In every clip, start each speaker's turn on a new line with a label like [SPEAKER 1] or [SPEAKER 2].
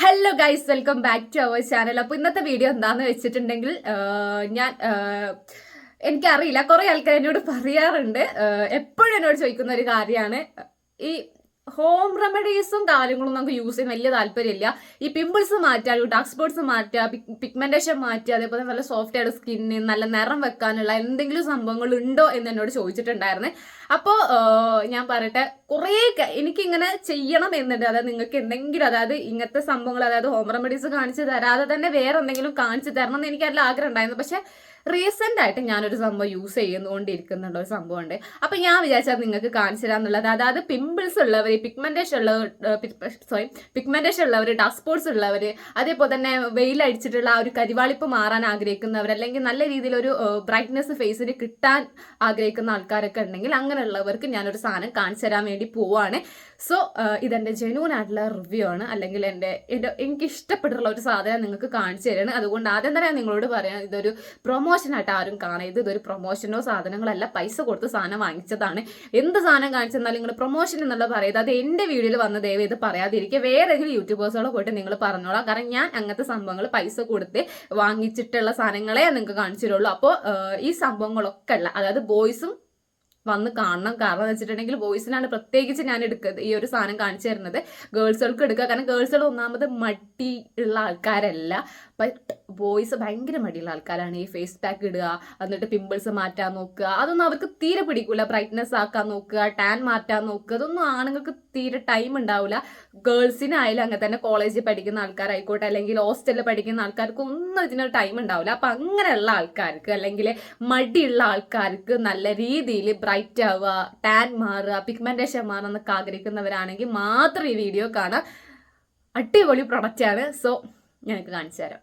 [SPEAKER 1] Hello guys welcome back to our channel അപ്പോൾ ഇന്നത്തെ video എന്താന്ന് വെച്ചിട്ടുണ്ടെങ്കിൽ ഞാൻ എനിക്കറിയില്ല. കുറേ ആൾക്കാർ എന്നോട് പറയാറുണ്ട്. എപ്പോഴും എന്നോട് ചോദിക്കുന്ന ഒരു കാര്യമാണ്. ഈ ഹോം റെമഡീസും കാര്യങ്ങളും നമുക്ക് യൂസ് ചെയ്യാൻ വലിയ താല്പര്യമില്ല. ഈ പിമ്പിൾസ് മാറ്റുക ഡാർക്ക് സ്പോട്ട്സ് മാറ്റുക പിഗ്മെന്റേഷൻ മാറ്റുക അതേപോലെ നല്ല സോഫ്റ്റ് ആയിട്ട് സ്കിന്നിന് നല്ല നിറം വെക്കാനുള്ള എന്തെങ്കിലും സംഭവങ്ങൾ ഉണ്ടോ എന്ന് എന്നോട് ചോദിച്ചിട്ടുണ്ടായിരുന്നേ. അപ്പോൾ ഞാൻ പറയട്ടെ കുറേ എനിക്ക് എനിക്കിങ്ങനെ ചെയ്യണം എന്നുണ്ട്. അതായത് നിങ്ങൾക്ക് എന്തെങ്കിലും അതായത് ഇങ്ങനത്തെ സംഭവങ്ങൾ അതായത് ഹോം റെമഡീസ് കാണിച്ചു തരാതെ തന്നെ വേറെ എന്തെങ്കിലും കാണിച്ചു തരണം എന്ന് എനിക്ക് നല്ല ആഗ്രഹം ഉണ്ടായിരുന്നു. പക്ഷെ റീസെന്റ് ആയിട്ട് ഞാനൊരു സംഭവം യൂസ് ചെയ്യുന്നുകൊണ്ടിരിക്കുന്നുണ്ട് ഒരു സംഭവം ഉണ്ട്. അപ്പൊ ഞാൻ വിചാരിച്ചത് നിങ്ങൾക്ക് കാണിച്ചു തരാന്നുള്ളത്. അതായത് പിമ്പിൾസ് ഉള്ളവർ പിഗ്മെന്റേഷൻ ഉള്ളവർ സോറി പിഗ്മെന്റേഷൻ ഉള്ളവർ ഡാർക്ക് സ്പോട്സ് ഉള്ളവർ അതേപോലെ തന്നെ വെയിൽ അടിച്ചിട്ടുള്ള ആ ഒരു കരിവാളിപ്പ് മാറാൻ ആഗ്രഹിക്കുന്നവർ അല്ലെങ്കിൽ നല്ല രീതിയിൽ ഒരു ബ്രൈറ്റ്നെസ് ഫേസിന് കിട്ടാൻ ആഗ്രഹിക്കുന്ന ആൾക്കാരൊക്കെ ഉണ്ടെങ്കിൽ അങ്ങനെയുള്ളവർക്ക് ഞാനൊരു സാധനം കാണിച്ചു തരാൻ വേണ്ടി പോവാണ്. സോ ഇതെന്റെ ജെനുവൻ ആയിട്ടുള്ള റിവ്യൂ ആണ്. അല്ലെങ്കിൽ എന്റെ എന്റെ എനിക്ക് ഇഷ്ടപ്പെട്ടിട്ടുള്ള ഒരു സാധനം നിങ്ങൾക്ക് കാണിച്ചു തരാണ്. അതുകൊണ്ട് ആദ്യം തന്നെ നിങ്ങളോട് പറയാം ഇതൊരു പ്രൊമോഷൻ ആയിട്ട് ആരും കാണരുത്. ഇതൊരു പ്രൊമോഷനോ സാധനങ്ങളല്ല പൈസ കൊടുത്ത് സാധനം വാങ്ങിച്ചതാണ്. എന്ത് സാധനം കാണിച്ചെന്നാൽ നിങ്ങൾ പ്രൊമോഷൻ എന്നുള്ള പറയുന്നത് അത് എന്റെ വീഡിയോയിൽ വന്ന ദയവ് ഇത് പറയാതിരിക്കുക. വേറെ ഏതെങ്കിലും യൂട്യൂബേഴ്സുകളെ പോയിട്ട് നിങ്ങൾ പറഞ്ഞോളാം. കാരണം ഞാൻ അങ്ങനത്തെ സംഭവങ്ങൾ പൈസ കൊടുത്ത് വാങ്ങിച്ചിട്ടുള്ള സാധനങ്ങളെ നിങ്ങൾക്ക് കാണിച്ചു തരുള്ളൂ. അപ്പോൾ ഈ സംഭവങ്ങളൊക്കെ ഉള്ള അതായത് ബോയ്സും വന്ന് കാണണം. കാരണം എന്ന് വെച്ചിട്ടുണ്ടെങ്കിൽ ബോയ്സിനാണ് പ്രത്യേകിച്ച് ഞാൻ എടുക്കുന്നത് ഈ ഒരു സാധനം കാണിച്ചു തരുന്നത്. ഗേൾസുകൾക്ക് എടുക്കുക. കാരണം ഗേൾസുകൾ ഒന്നാമത് മട്ടി ഉള്ള ആൾക്കാരല്ല. ബട്ട് ബോയ്സ് ഭയങ്കര മടിയുള്ള ആൾക്കാരാണ്. ഈ ഫേസ് പാക്ക് ഇടുക എന്നിട്ട് പിമ്പിൾസ് മാറ്റാൻ നോക്കുക. അതൊന്നും അവർക്ക് തീരെ പിടിക്കൂല. ബ്രൈറ്റ്നെസ് ആക്കാൻ നോക്കുക ടാൻ മാറ്റാൻ നോക്കുക. അതൊന്നും ആണുങ്ങൾക്ക് തീരെ ടൈം ഉണ്ടാവില്ല ഗേൾസിനായാലും അങ്ങനെ തന്നെ കോളേജിൽ പഠിക്കുന്ന ആൾക്കാരായിക്കോട്ടെ അല്ലെങ്കിൽ ഹോസ്റ്റലിൽ പഠിക്കുന്ന ആൾക്കാർക്ക് ഒന്നും ഇതിനൊരു ടൈം ഉണ്ടാവില്ല അപ്പം അങ്ങനെയുള്ള ആൾക്കാർക്ക് അല്ലെങ്കിൽ മടിയുള്ള ആൾക്കാർക്ക് നല്ല രീതിയിൽ ബ്രൈറ്റ് ആവുക ടാൻ മാറുക പിഗ്മെന്റേഷൻ മാറുക എന്നൊക്കെ ആഗ്രഹിക്കുന്നവരാണെങ്കിൽ മാത്രം ഈ വീഡിയോ കാണാം അടിപൊളി പ്രൊഡക്റ്റാണ് സോ ഞങ്ങൾക്ക് കാണിച്ചു തരാം.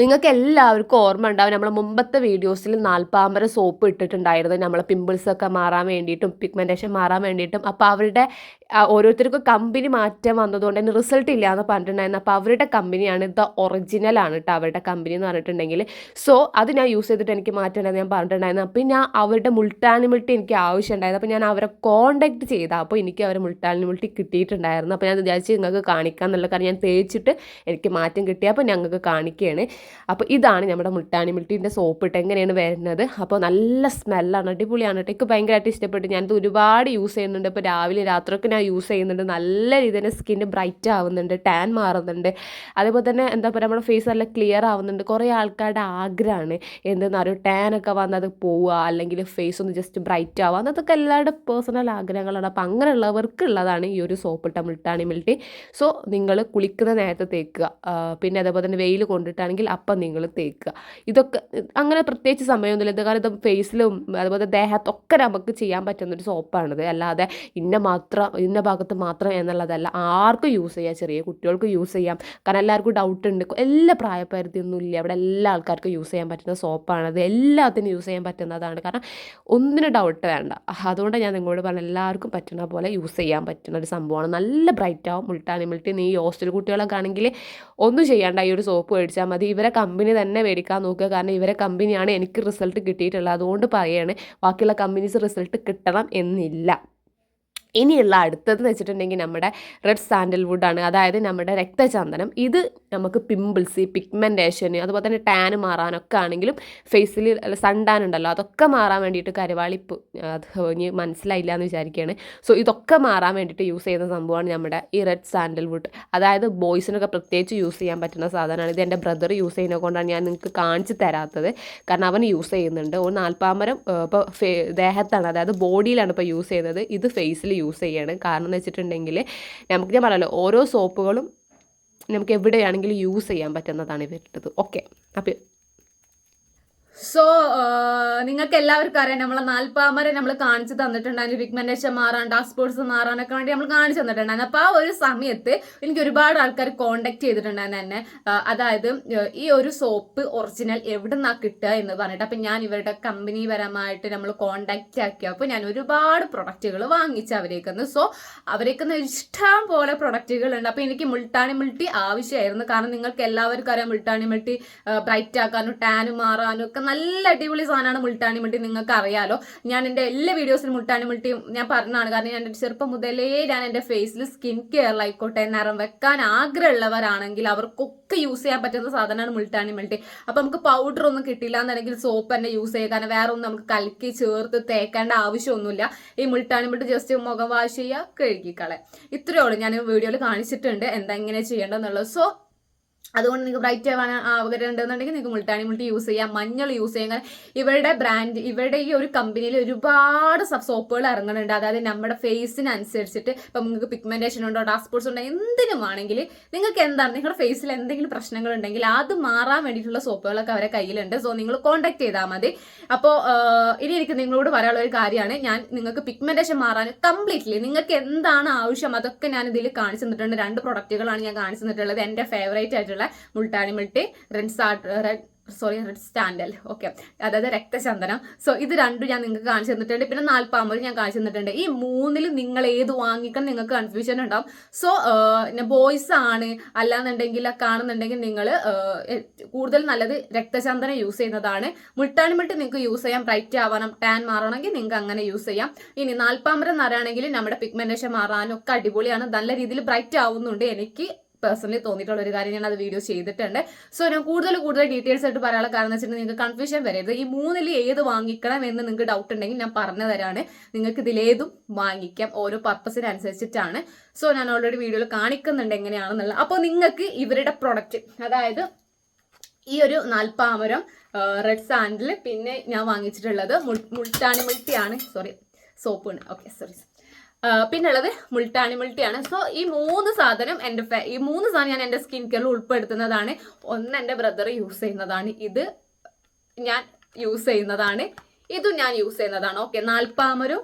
[SPEAKER 2] നിങ്ങൾക്ക് എല്ലാവർക്കും ഓർമ്മ ഉണ്ടാവും നമ്മൾ മുമ്പത്തെ വീഡിയോസിൽ നാൽപ്പാമ്പര സോപ്പ് ഇട്ടിട്ടുണ്ടായിരുന്നു നമ്മളെ പിമ്പിൾസ് ഒക്കെ മാറാൻ വേണ്ടിയിട്ടും പിഗ്മെന്റേഷൻ മാറാൻ വേണ്ടിയിട്ടും. അപ്പോൾ അവരുടെ ഓരോരുത്തർക്കും കമ്പനി മാറ്റം വന്നതുകൊണ്ട് തന്നെ റിസൾട്ട് ഇല്ല എന്ന് പറഞ്ഞിട്ടുണ്ടായിരുന്നു. അപ്പോൾ അവരുടെ കമ്പനിയാണ് ദ ഒറിജിനൽ ആണ് കേട്ടോ അവരുടെ കമ്പനി എന്ന് പറഞ്ഞിട്ടുണ്ടെങ്കിൽ. സോ അത് ഞാൻ യൂസ് ചെയ്തിട്ട് എനിക്ക് മാറ്റം ഞാൻ പറഞ്ഞിട്ടുണ്ടായിരുന്നു. അപ്പോൾ ഞാൻ അവരുടെ മുൾട്ടാനിമിൾട്ടി എനിക്ക് ആവശ്യമുണ്ടായിരുന്നു. അപ്പോൾ ഞാൻ അവരെ കോൺടാക്ട് ചെയ്ത അപ്പോൾ എനിക്ക് അവരെ മുൾട്ടാനിമിൾട്ടി കിട്ടിയിട്ടുണ്ടായിരുന്നു. അപ്പോൾ ഞാൻ വിചാരിച്ച് നിങ്ങൾക്ക് കാണിക്കാം എന്നുള്ള കാരണം ഞാൻ തേച്ചിട്ട് എനിക്ക് മാറ്റം കിട്ടിയപ്പോൾ ഞങ്ങൾക്ക് കാണിക്കുകയാണ്. അപ്പോൾ ഇതാണ് നമ്മുടെ മിൽട്ടിന്റെ സോപ്പ് ഇട്ട് എങ്ങനെയാണ് വരുന്നത്. അപ്പോൾ നല്ല സ്മെല്ലാണ് അടിപൊളിയാണ് കേട്ടോ എനിക്ക് ഭയങ്കരമായിട്ട് ഇഷ്ടപ്പെട്ടു. ഞാനിത് ഒരുപാട് യൂസ് ചെയ്യുന്നുണ്ട്. ഇപ്പോൾ രാവിലെ രാത്രിയൊക്കെ ഞാൻ യൂസ് ചെയ്യുന്നുണ്ട്. നല്ല രീതിയിൽ തന്നെ സ്കിന്ന് ബ്രൈറ്റ് ആവുന്നുണ്ട് ടാൻ മാറുന്നുണ്ട്. അതേപോലെ തന്നെ എന്താ പറയുക നമ്മുടെ ഫേസ് നല്ല ക്ലിയർ ആവുന്നുണ്ട്. കുറേ ആൾക്കാരുടെ ആഗ്രഹമാണ് എന്തെന്ന് അറിയോ? ടാൻ ഒക്കെ വന്നത് പോവുക അല്ലെങ്കിൽ ഫേസ് ഒന്ന് ജസ്റ്റ് ബ്രൈറ്റ് ആവുക. അതൊക്കെ എല്ലാവരുടെ പേഴ്സണൽ ആഗ്രഹങ്ങളാണ്. അപ്പോൾ അങ്ങനെയുള്ളവർക്കുള്ളതാണ് ഈ ഒരു സോപ്പ് ഇട്ട മുൾട്ടാണി മിൽട്ടി സോ നിങ്ങൾ കുളിക്കുന്ന നേരത്തെ തേക്കുക. പിന്നെ അതേപോലെ തന്നെ വെയിൽ കൊണ്ടിട്ടാണെങ്കിൽ അപ്പം നിങ്ങൾ തേക്കുക. ഇതൊക്കെ അങ്ങനെ പ്രത്യേകിച്ച് സമയമൊന്നുമില്ല. ഇത് കാരണം ഇത് ഫേസിലും അതുപോലെ ദേഹത്തൊക്കെ നമുക്ക് ചെയ്യാൻ പറ്റുന്ന പറ്റുന്നൊരു സോപ്പാണിത് അല്ലാതെ ഇന്ന മാത്രം ഇന്ന ഭാഗത്ത് മാത്രം എന്നുള്ളതല്ല. ആർക്കും യൂസ് ചെയ്യാം. ചെറിയ കുട്ടികൾക്ക് യൂസ് ചെയ്യാം. കാരണം എല്ലാവർക്കും ഡൗട്ട് ഉണ്ട്. എല്ലാ പ്രായപരിധിയൊന്നും ഇല്ല അവിടെ എല്ലാ ആൾക്കാർക്കും യൂസ് ചെയ്യാൻ പറ്റുന്ന സോപ്പാണത് എല്ലാത്തിനും യൂസ് ചെയ്യാൻ പറ്റുന്നതാണ്. കാരണം ഒന്നിനും ഡൗട്ട് വേണ്ട. അതുകൊണ്ട് ഞാൻ നിങ്ങളോട് പറഞ്ഞ എല്ലാവർക്കും പറ്റുന്ന പോലെ യൂസ് ചെയ്യാൻ പറ്റുന്ന ഒരു സംഭവമാണ്. നല്ല ബ്രൈറ്റ് ആവും. മുൾട്ടാനി മിൾട്ടി നീ ഹോസ്റ്റൽ കുട്ടികളൊക്കെ ആണെങ്കിൽ ഒന്നും ചെയ്യേണ്ട ഈ ഒരു സോപ്പ് മേടിച്ചാൽ മതി. ഇവരെ കമ്പനി തന്നെ മേടിക്കാൻ നോക്കുക. കാരണം ഇവരെ കമ്പനിയാണ് എനിക്ക് റിസൾട്ട് കിട്ടിയിട്ടുള്ളത്. അതുകൊണ്ട് പറയുകയാണ് ബാക്കിയുള്ള കമ്പനീസ് റിസൾട്ട് കിട്ടണം എന്നില്ല. ഇനിയുള്ള അടുത്തതെന്ന് വെച്ചിട്ടുണ്ടെങ്കിൽ നമ്മുടെ റെഡ് സാൻഡൽവുഡ് ആണ്. അതായത് നമ്മുടെ രക്തചന്ദനം. ഇത് നമുക്ക് പിമ്പിൾസ് പിഗ്മെന്റേഷൻ അതുപോലെ തന്നെ ടാൻ മാറാനൊക്കെ ആണെങ്കിലും ഫേസിൽ സൺ ടാൻ ഉണ്ടല്ലോ അതൊക്കെ മാറാൻ വേണ്ടിയിട്ട് കരുവാളിപ്പ് അത് ഇനി മനസ്സിലായില്ല എന്ന് വിചാരിക്കുകയാണ്. സോ ഇതൊക്കെ മാറാൻ വേണ്ടിയിട്ട് യൂസ് ചെയ്യുന്ന സംഭവമാണ് നമ്മുടെ ഈ റെഡ് സാൻഡൽവുഡ് അതായത് ബോയ്സിനൊക്കെ പ്രത്യേകിച്ച് യൂസ് ചെയ്യാൻ പറ്റുന്ന സാധനമാണ്. ഇത് എന്റെ ബ്രദർ യൂസ് ചെയ്യുന്നത് കൊണ്ടാണ് ഞാൻ നിങ്ങൾക്ക് കാണിച്ച് തരാത്തത്. കാരണം അവൻ യൂസ് ചെയ്യുന്നുണ്ട്. ഒരു നാൽപ്പാമരം ഇപ്പോൾ ദേഹത്താണ്. അതായത് ബോഡിയിലാണ് ഇപ്പോൾ യൂസ് ചെയ്യുന്നത്. ഇത് ഫേസിൽ യൂസ് ചെയ്യണം. കാരണം എന്ന് വെച്ചിട്ടുണ്ടെങ്കിൽ നമുക്ക് ഞാൻ പറയാമല്ലോ ഓരോ സോപ്പുകളും നമുക്ക് എവിടെയാണെങ്കിലും യൂസ് ചെയ്യാൻ പറ്റുന്നതാണ് ഇവരുടേത്. ഓക്കെ അപ്പോൾ
[SPEAKER 1] സോ നിങ്ങൾക്ക് എല്ലാവർക്കും അറിയാം നമ്മളെ നാൽപ്പാമരെ നമ്മൾ കാണിച്ചു തന്നിട്ടുണ്ടായിരുന്നു. പിഗ്മെന്റേഷൻ മാറാൻ ഡാർക്ക് സ്പോട്സ് മാറാനൊക്കെ വേണ്ടി നമ്മൾ കാണിച്ചു തന്നിട്ടുണ്ടായിരുന്നു. അപ്പോൾ ആ ഒരു സമയത്ത് എനിക്ക് ഒരുപാട് ആൾക്കാർ കോണ്ടാക്ട് ചെയ്തിട്ടുണ്ടായിരുന്നു എന്നെ. അതായത് ഈ ഒരു സോപ്പ് ഒറിജിനൽ എവിടെ നിന്നാ കിട്ടുക എന്ന് പറഞ്ഞിട്ട്. അപ്പം ഞാൻ ഇവരുടെ കമ്പനി പരമായിട്ട് നമ്മൾ കോണ്ടാക്ട് ആക്കിയപ്പോൾ ഞാൻ ഒരുപാട് പ്രൊഡക്റ്റുകൾ വാങ്ങിച്ചു അവരേക്കുന്ന്. സോ അവരേക്കുന്ന് ഇഷ്ടം പോലെ പ്രൊഡക്റ്റുകൾ ഉണ്ട് അപ്പോൾ എനിക്ക് മുൾട്ടാണി മുൾട്ടി ആവശ്യമായിരുന്നു. കാരണം നിങ്ങൾക്ക് എല്ലാവർക്കും അറിയാം മുൾട്ടാണി മുൾട്ടി ബ്രൈറ്റ് ആക്കാനും ടാനും മാറാനും ഒക്കെ നല്ല അടിപൊളി സാധനമാണ് മുൾട്ടാണി മുൾട്ടി. നിങ്ങൾക്ക് അറിയാലോ ഞാൻ എന്റെ എല്ലാ വീഡിയോസിലും മുൾട്ടാണി മുൾട്ടിയും ഞാൻ പറഞ്ഞതാണ്. കാരണം ഞാൻ ചെറുപ്പം മുതലേ ഞാൻ എന്റെ ഫേസിൽ സ്കിൻ കെയറിലായിക്കോട്ടെ നിറം വെക്കാൻ ആഗ്രഹമുള്ളവരാണെങ്കിൽ അവർക്കൊക്കെ യൂസ് ചെയ്യാൻ പറ്റുന്ന സാധനമാണ് മുൾട്ടാണി മുൾട്ടി. അപ്പൊ നമുക്ക് പൗഡർ ഒന്നും കിട്ടില്ല എന്നുണ്ടെങ്കിൽ സോപ്പ് തന്നെ യൂസ് ചെയ്യുക. കാരണം വേറെ ഒന്നും നമുക്ക് കലക്കി ചേർത്ത് തേക്കേണ്ട ആവശ്യമൊന്നുമില്ല. ഈ മുൾട്ടാണി മുൾട്ടി ജസ്റ്റ് മുഖം വാഷ് ചെയ്യുക കഴുകിക്കളെ ഇത്രയോളം ഞാൻ വീഡിയോയിൽ കാണിച്ചിട്ടുണ്ട്. എന്താ എങ്ങനെ ചെയ്യേണ്ടതെന്നുള്ളത്. സോ അതുകൊണ്ട് നിങ്ങൾക്ക് ബ്രൈറ്റ് ആവാൻ ആഗ്രഹമുണ്ടെന്നുണ്ടെങ്കിൽ നിങ്ങൾക്ക് മുൾട്ടാണി മുൾട്ടി യൂസ് ചെയ്യാം മഞ്ഞൾ യൂസ് ചെയ്യാം. ഇവരുടെ ബ്രാൻഡ് ഇവരുടെ ഈ ഒരു കമ്പനിയിൽ ഒരുപാട് സബ് സോപ്പുകൾ ഇറങ്ങുന്നുണ്ട്. അതായത് നമ്മുടെ ഫേസിനനുസരിച്ചിട്ട് ഇപ്പം നിങ്ങൾക്ക് പിഗ്മെന്റേഷൻ ഉണ്ടോ ഡാർക്ക് സ്പോട്സ് ഉണ്ടോ എന്തിനും ആണെങ്കിൽ നിങ്ങൾക്ക് എന്താണ് നിങ്ങളുടെ ഫേസിൽ എന്തെങ്കിലും പ്രശ്നങ്ങൾ ഉണ്ടെങ്കിൽ അത് മാറാൻ വേണ്ടിയിട്ടുള്ള സോപ്പുകളൊക്കെ അവരെ കയ്യിലുണ്ട്. സോ നിങ്ങൾ കോൺടാക്ട് ചെയ്താൽ മതി. അപ്പോൾ ഇനി എനിക്ക് നിങ്ങളോട് പറയാനുള്ള ഒരു കാര്യമാണ്. ഞാൻ നിങ്ങൾക്ക് പിഗ്മെന്റേഷൻ മാറാൻ കംപ്ലീറ്റ്ലി നിങ്ങൾക്ക് എന്താണ് ആവശ്യം അതൊക്കെ ഞാൻ ഇതിൽ കാണിച്ചു തന്നിട്ടുണ്ട്. രണ്ട് പ്രൊഡക്റ്റുകളാണ് ഞാൻ കാണിച്ചു തന്നിട്ടുള്ളത്. എന്റെ ഫേവറേറ്റ് ആയിട്ടുള്ള Multani മുൾട്ടി red സാട്ട് red sorry red sandal. Okay അതായത് രക്തചന്ദനം. സോ ഇത് രണ്ടും ഞാൻ നിങ്ങൾക്ക് കാണിച്ചു തന്നിട്ടുണ്ട്. പിന്നെ നാൽപ്പാമ്പത് ഞാൻ കാണിച്ചു തന്നിട്ടുണ്ട്. ഈ മൂന്നിൽ നിങ്ങൾ ഏത് വാങ്ങിക്കണം നിങ്ങൾക്ക് കൺഫ്യൂഷൻ ഉണ്ടാവും. സോ ബോയ്സ് ആണ്. അല്ലാന്നുണ്ടെങ്കിൽ കാണുന്നുണ്ടെങ്കിൽ നിങ്ങൾ കൂടുതൽ നല്ലത് രക്തചന്ദനം യൂസ് ചെയ്യുന്നതാണ്. മുട്ടാണി മുൾട്ടി നിങ്ങൾക്ക് യൂസ് ചെയ്യാം. ബ്രൈറ്റ് ആവാനും ടാൻ മാറണമെങ്കിൽ നിങ്ങൾക്ക് അങ്ങനെ യൂസ് ചെയ്യാം. ഇനി നാൽപ്പാമ്പരം നിറയാണെങ്കിൽ നമ്മുടെ പിഗ്മെന്റേഷൻ മാറാനും ഒക്കെ അടിപൊളിയാണ്. നല്ല രീതിയിൽ ബ്രൈറ്റ് ആവുന്നുണ്ട് എനിക്ക്. പേഴ്സണലി തോന്നിയിട്ടുള്ള ഒരു കാര്യം ഞാൻ അത് വീഡിയോ ചെയ്തിട്ടുണ്ട്. സോ ഞാൻ കൂടുതൽ കൂടുതൽ ഡീറ്റെയിൽസ് ആയിട്ട് പറയാനുള്ള കാരണം എന്ന് വെച്ചിട്ടുണ്ടെങ്കിൽ നിങ്ങൾക്ക് കൺഫ്യൂഷൻ വരരുത്. ഈ മൂന്നിൽ ഏത് വാങ്ങിക്കണം എന്ന് നിങ്ങൾക്ക് ഡൗട്ട് ഉണ്ടെങ്കിൽ ഞാൻ പറഞ്ഞു തരാണ് നിങ്ങൾക്ക് ഇതിലേതും വാങ്ങിക്കാം. ഓരോ പർപ്പസിനനുസരിച്ചിട്ടാണ് സോ ഞാൻ ഓൾറെഡി വീഡിയോയിൽ കാണിക്കുന്നുണ്ട് എങ്ങനെയാണെന്നുള്ളത്. അപ്പോൾ നിങ്ങൾക്ക് ഇവരുടെ പ്രൊഡക്റ്റ് അതായത് ഈ ഒരു നാൽപ്പാമരം റെഡ് സാൻഡിൽ പിന്നെ ഞാൻ വാങ്ങിച്ചിട്ടുള്ളത് മുൾ- മുൾട്ടാണി മുൾട്ടിയാണ്. സോറി സോപ്പാണ് ഓക്കെ സോറി പിന്നുള്ളത് മുൾട്ടാണി മുൾട്ടിയാണ് സോ ഈ മൂന്ന് സാധനം എന്റെ ഈ മൂന്ന് സാധനം ഞാൻ എന്റെ സ്കിൻ കെയറിൽ ഉൾപ്പെടുത്തുന്നതാണ്. ഒന്ന് എന്റെ ബ്രദർ യൂസ് ചെയ്യുന്നതാണ്. ഇത് ഞാൻ യൂസ് ചെയ്യുന്നതാണ്. ഇതും ഞാൻ യൂസ് ചെയ്യുന്നതാണ്. ഓക്കെ നാൽപ്പാമരും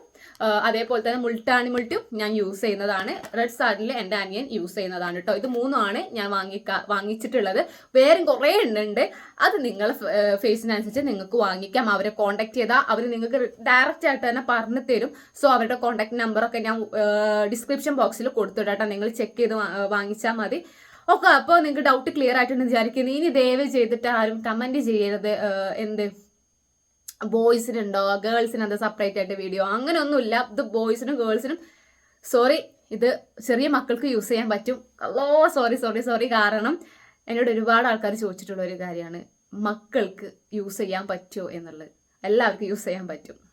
[SPEAKER 1] അതേപോലെ തന്നെ മുൾട്ടാണി മുൾട്ടും ഞാൻ യൂസ് ചെയ്യുന്നതാണ്. റെഡ് സാഡിൽ എന്റെ അനിയൻ യൂസ് ചെയ്യുന്നതാണ് കേട്ടോ ഇത് മൂന്നുമാണ് ഞാൻ വാങ്ങിക്ക വാങ്ങിച്ചിട്ടുള്ളത്. വേറെ കുറേ എണ്ണുണ്ട്. അത് നിങ്ങൾ ഫേസിനനുസരിച്ച് നിങ്ങൾക്ക് വാങ്ങിക്കാം. അവരെ കോൺടാക്ട് ചെയ്താൽ അവർ നിങ്ങൾക്ക് ഡയറക്റ്റ് ആയിട്ട് തന്നെ പറഞ്ഞു തരും. സോ അവരുടെ കോൺടാക്ട് നമ്പറൊക്കെ ഞാൻ ഡിസ്ക്രിപ്ഷൻ ബോക്സിൽ കൊടുത്തിട്ടാട്ടോ നിങ്ങൾ ചെക്ക് ചെയ്ത് വാങ്ങിച്ചാൽ മതി. ഓക്കെ അപ്പോൾ നിങ്ങൾക്ക് ഡൗട്ട് ക്ലിയർ ആയിട്ടുണ്ടെന്ന് വിചാരിക്കുന്നു. ഇനി ദയവ് ചെയ്തിട്ട് ആരും കമന്റ് ചെയ്യരുത്. എന്ത്? ബോയ്സിനുണ്ടോ ഗേൾസിന് എന്താ സെപ്പറേറ്റ് ആയിട്ട് വീഡിയോ അങ്ങനെയൊന്നുമില്ല. ഇത് ബോയ്സിനും ഗേൾസിനും സോറി ഇത് ചെറിയ മക്കൾക്ക് യൂസ് ചെയ്യാൻ പറ്റും. അല്ലോ സോറി സോറി സോറി കാരണം എന്നോട് ഒരുപാട് ആൾക്കാർ ചോദിച്ചിട്ടുള്ള ഒരു കാര്യമാണ്. മക്കൾക്ക് യൂസ് ചെയ്യാൻ പറ്റുമോ എന്നുള്ളത്. എല്ലാവർക്കും യൂസ് ചെയ്യാൻ പറ്റും.